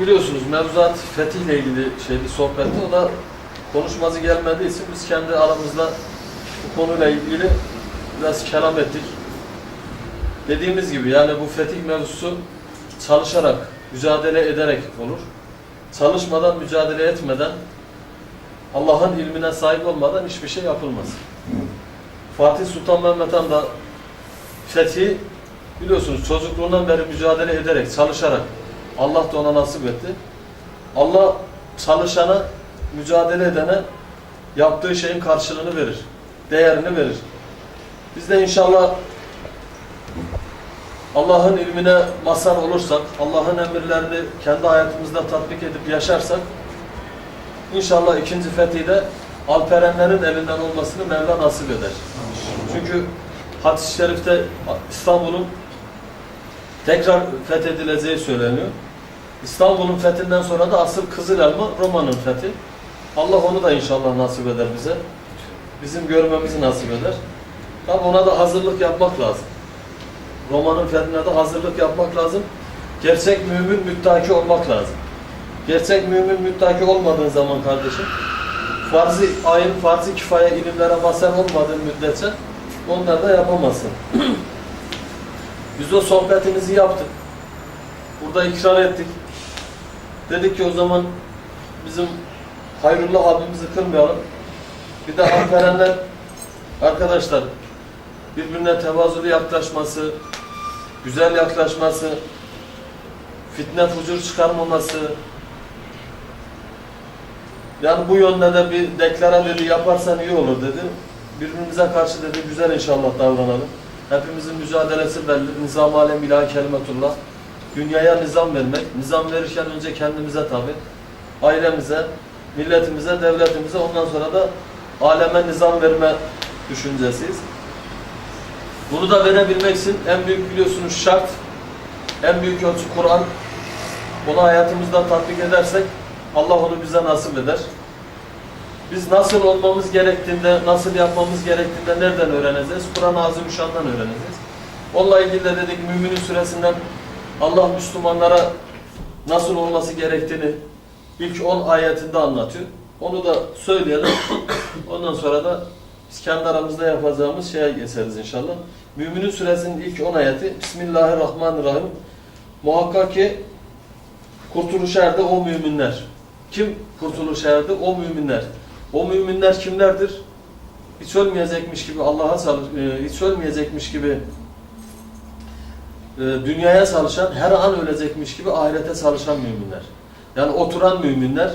biliyorsunuz mevzuat fetihle ilgili şeydi sohbette. O da konuşması gelmediği için biz kendi aramızda bu konuyla ilgili biraz kelam ettik. Dediğimiz gibi yani bu fetih mevzusu çalışarak, mücadele ederek olur. Çalışmadan, mücadele etmeden, Allah'ın ilmine sahip olmadan hiçbir şey yapılmaz. Fatih Sultan Mehmet Han da fethi biliyorsunuz çocukluğundan beri mücadele ederek, çalışarak Allah da ona nasip etti. Allah çalışana, mücadele edene yaptığı şeyin karşılığını verir. Değerini verir. Biz de inşallah Allah'ın ilmine mazhar olursak, Allah'ın emirlerini kendi hayatımızda tatbik edip yaşarsak inşallah ikinci fetihde Alperenlerin elinden olmasını Mevla nasip eder. Çünkü hadis-i şerifte İstanbul'un tekrar fethedileceği söyleniyor. İstanbul'un fethinden sonra da asıl Kızıl Elma Roma'nın fethi. Allah onu da inşallah nasip eder bize. Bizim görmemizi nasip eder. Tabi ona da hazırlık yapmak lazım. Roma'nın fethine de hazırlık yapmak lazım. Gerçek mümin müttaki olmak lazım. Gerçek mümin müttaki olmadığın zaman kardeşim, farz-ı ayın, farz-ı kifaya ilimlere mazhar olmadığın müddetçe onları da yapamazsın. Biz o sohbetimizi yaptık. Burada ikrar ettik. Dedik ki o zaman bizim Hayrullah abimizi kırmayalım. Bir de Alperenler arkadaşlar birbirine tevazulu yaklaşması, güzel yaklaşması, fitne fucur çıkarmaması, yani bu yönde de bir deklara dedi yaparsan iyi olur dedi. Birbirimize karşı dedi güzel inşallah davranalım. Hepimizin mücadelesi belli. Nizam alem ilahi kelimetullah. Dünyaya nizam vermek. Nizam verirken önce kendimize tabi. Ailemize, milletimize, devletimize ondan sonra da aleme nizam verme düşüncesiyiz. Bunu da verebilmek için en büyük biliyorsunuz şart, en büyük ölçü Kur'an. Onu hayatımızda tatbik edersek Allah onu bize nasip eder. Biz nasıl olmamız gerektiğinde, nasıl yapmamız gerektiğinde nereden öğreneceğiz? Kur'an-ı Azimüşşan'dan öğreneceğiz. Onunla ilgili de dedik Müminin suresinden Allah Müslümanlara nasıl olması gerektiğini ilk 10 ayetinde anlatıyor. Onu da söyleyelim. Ondan sonra da biz kendi aramızda yapacağımız şeye geçeriz inşallah. Müminin suresinin ilk 10 ayeti Bismillahirrahmanirrahim. Muhakkak ki kurtuluş erdi o müminler. Kim kurtuluş erdi? O müminler. O müminler kimlerdir? Hiç ölmeyecekmiş gibi Allah'a çalış, e, hiç ölmeyecekmiş gibi e, dünyaya çalışan, her an ölecekmiş gibi ahirete çalışan müminler. Yani oturan müminler,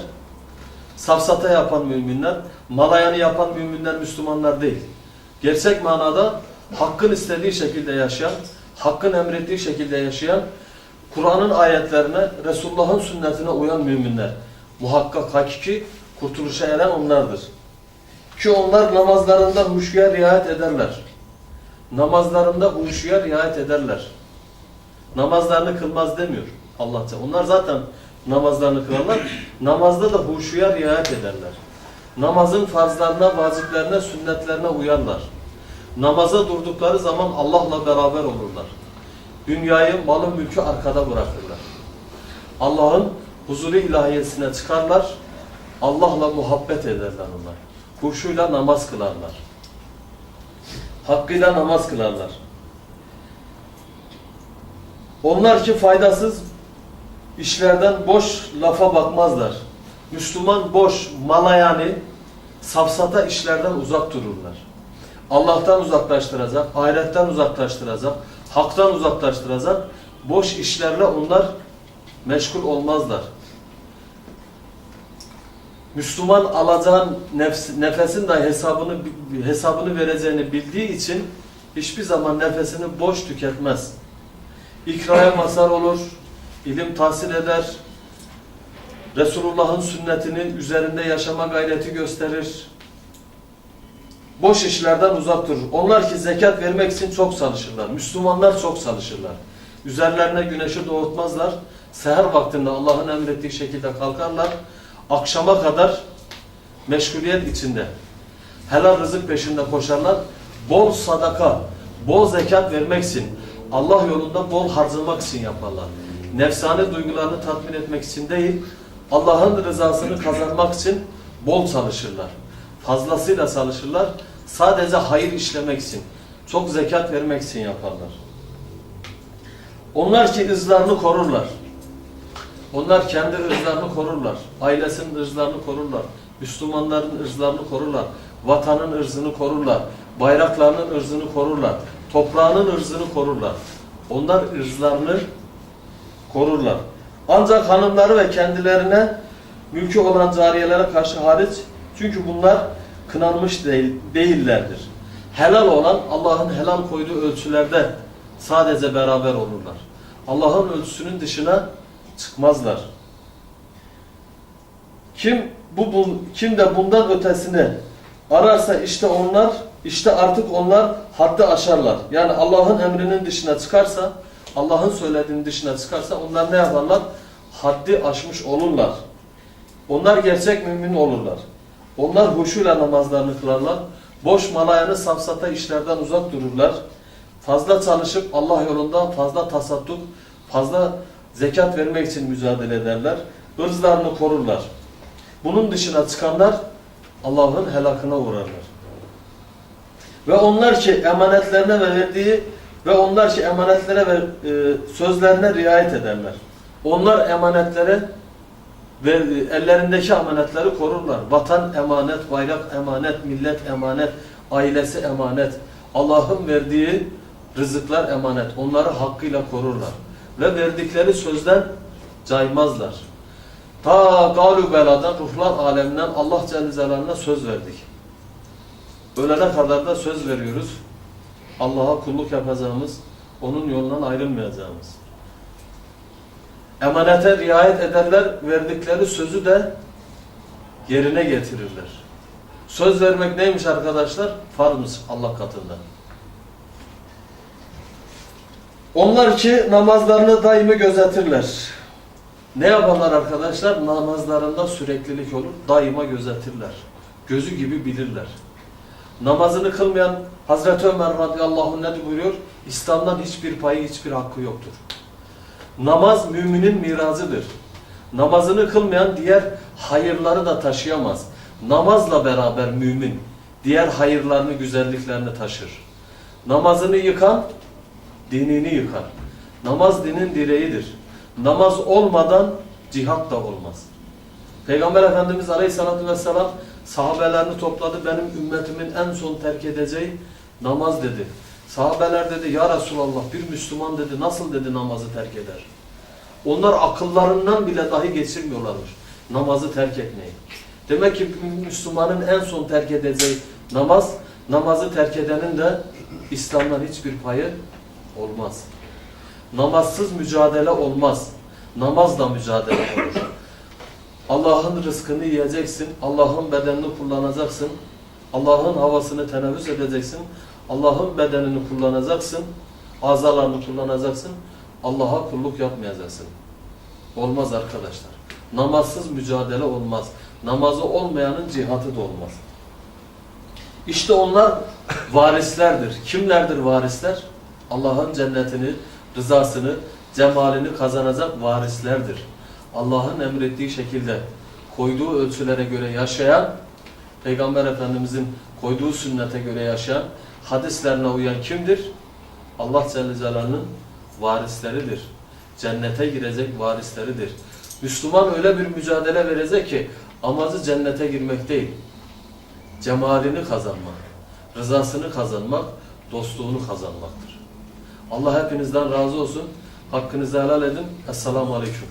safsata yapan müminler, malayanı yapan müminler Müslümanlar değil. Gerçek manada hakkın istediği şekilde yaşayan, hakkın emrettiği şekilde yaşayan, Kur'an'ın ayetlerine, Resulullah'ın sünnetine uyan müminler. Muhakkak hakiki kurtuluşa eren onlardır. Ki onlar namazlarında huşuya riayet ederler. Namazlarında huşuya riayet ederler. Namazlarını kılmaz demiyor Allah Teala. Onlar zaten namazlarını kılarlar. Namazda da huşuya riayet ederler. Namazın farzlarına, vaciplerine, sünnetlerine uyarlar. Namaza durdukları zaman Allah'la beraber olurlar. Dünyayı, malı, mülkü arkada bırakırlar. Allah'ın huzuru ilahiyesine çıkarlar. Allah'la muhabbet ederler onlar. Huşuyla namaz kılarlar. Hakkıyla namaz kılarlar. Onlar ki faydasız işlerden boş lafa bakmazlar. Müslüman boş mala yani safsata işlerden uzak dururlar. Allah'tan uzaklaştıracak, ahiretten uzaklaştıracak, haktan uzaklaştıracak boş işlerle onlar meşgul olmazlar. Müslüman alacağın nefs, nefesin de hesabını hesabını vereceğini bildiği için hiçbir zaman nefesini boş tüketmez. İkraya mazhar olur, ilim tahsil eder, Resulullah'ın sünnetini üzerinde yaşama gayreti gösterir. Boş işlerden uzak durur. Onlar ki zekat vermek için çok çalışırlar. Müslümanlar çok çalışırlar. Üzerlerine güneşi doğurtmazlar. Seher vaktinde Allah'ın emrettiği şekilde kalkarlar. Akşama kadar meşguliyet içinde. Helal rızık peşinde koşarlar. Bol sadaka, bol zekat vermek için, Allah yolunda bol harcamak için yaparlar. nefsane duygularını tatmin etmek için değil, Allah'ın rızasını kazanmak için bol çalışırlar. Fazlasıyla çalışırlar. Sadece hayır işlemek için, çok zekat vermek için yaparlar. Onlar ki ızlarını korurlar. Onlar kendi ırzlarını korurlar. Ailesinin ırzlarını korurlar. Müslümanların ırzlarını korurlar. Vatanın ırzını korurlar. Bayraklarının ırzını korurlar. Toprağının ırzını korurlar. Onlar ırzlarını korurlar. Ancak hanımları ve kendilerine mülkü olan cariyelere karşı hariç çünkü bunlar kınanmış değil, değillerdir. Helal olan Allah'ın helal koyduğu ölçülerde sadece beraber olurlar. Allah'ın ölçüsünün dışına çıkmazlar. Kim bu, bu kim de bundan ötesini ararsa işte onlar işte artık onlar haddi aşarlar. Yani Allah'ın emrinin dışına çıkarsa, Allah'ın söylediğinin dışına çıkarsa onlar ne yaparlar? Haddi aşmış olurlar. Onlar gerçek mümin olurlar. Onlar huşuyla namazlarını kılarlar. Boş malayanı safsata işlerden uzak dururlar. Fazla çalışıp Allah yolunda fazla tasadduk, fazla zekat vermek için mücadele ederler. Irzlarını korurlar. Bunun dışına çıkanlar Allah'ın helakına uğrarlar. Ve onlar ki emanetlerine ve verdiği ve onlar ki emanetlere ve e, sözlerine riayet ederler. Onlar emanetlere ve e, ellerindeki emanetleri korurlar. Vatan emanet, bayrak emanet, millet emanet, ailesi emanet. Allah'ın verdiği rızıklar emanet. Onları hakkıyla korurlar. Ve verdikleri sözden caymazlar. Ta galu beladan, ruhlar aleminden Allah Celle Celaluhu'na söz verdik. Ölene kadar da söz veriyoruz. Allah'a kulluk yapacağımız, onun yolundan ayrılmayacağımız. Emanete riayet ederler, verdikleri sözü de yerine getirirler. Söz vermek neymiş arkadaşlar? Farzmış Allah katında. Onlar ki namazlarını daimi gözetirler. Ne yaparlar arkadaşlar? Namazlarında süreklilik olur. Daima gözetirler. Gözü gibi bilirler. Namazını kılmayan Hazreti Ömer radıyallahu anh ne buyuruyor? İslam'dan hiçbir payı, hiçbir hakkı yoktur. Namaz müminin miracıdır. Namazını kılmayan diğer hayırları da taşıyamaz. Namazla beraber mümin diğer hayırlarını, güzelliklerini taşır. Namazını yıkan, dinini yıkar. Namaz dinin direğidir. Namaz olmadan cihat da olmaz. Peygamber Efendimiz Aleyhisselatü Vesselam sahabelerini topladı. Benim ümmetimin en son terk edeceği namaz dedi. Sahabeler dedi ya Resulallah bir Müslüman dedi nasıl dedi namazı terk eder? Onlar akıllarından bile dahi geçirmiyorlarmış namazı terk etmeyi. Demek ki Müslümanın en son terk edeceği namaz, namazı terk edenin de İslam'dan hiçbir payı olmaz. Namazsız mücadele olmaz. Namazla mücadele olur. Allah'ın rızkını yiyeceksin, Allah'ın bedenini kullanacaksın, Allah'ın havasını teneffüs edeceksin, Allah'ın bedenini kullanacaksın, azalarını kullanacaksın, Allah'a kulluk yapmayacaksın. Olmaz arkadaşlar. Namazsız mücadele olmaz. Namazı olmayanın cihatı da olmaz. İşte onlar varislerdir. Kimlerdir varisler? Allah'ın cennetini, rızasını, cemalini kazanacak varislerdir. Allah'ın emrettiği şekilde koyduğu ölçülere göre yaşayan, Peygamber Efendimizin koyduğu sünnete göre yaşayan, hadislerine uyan kimdir? Allah Celle Celaluhu'nun varisleridir. Cennete girecek varisleridir. Müslüman öyle bir mücadele verecek ki amacı cennete girmek değil. Cemalini kazanmak, rızasını kazanmak, dostluğunu kazanmaktır. Allah hepinizden razı olsun. Hakkınızı helal edin. Esselamu Aleyküm.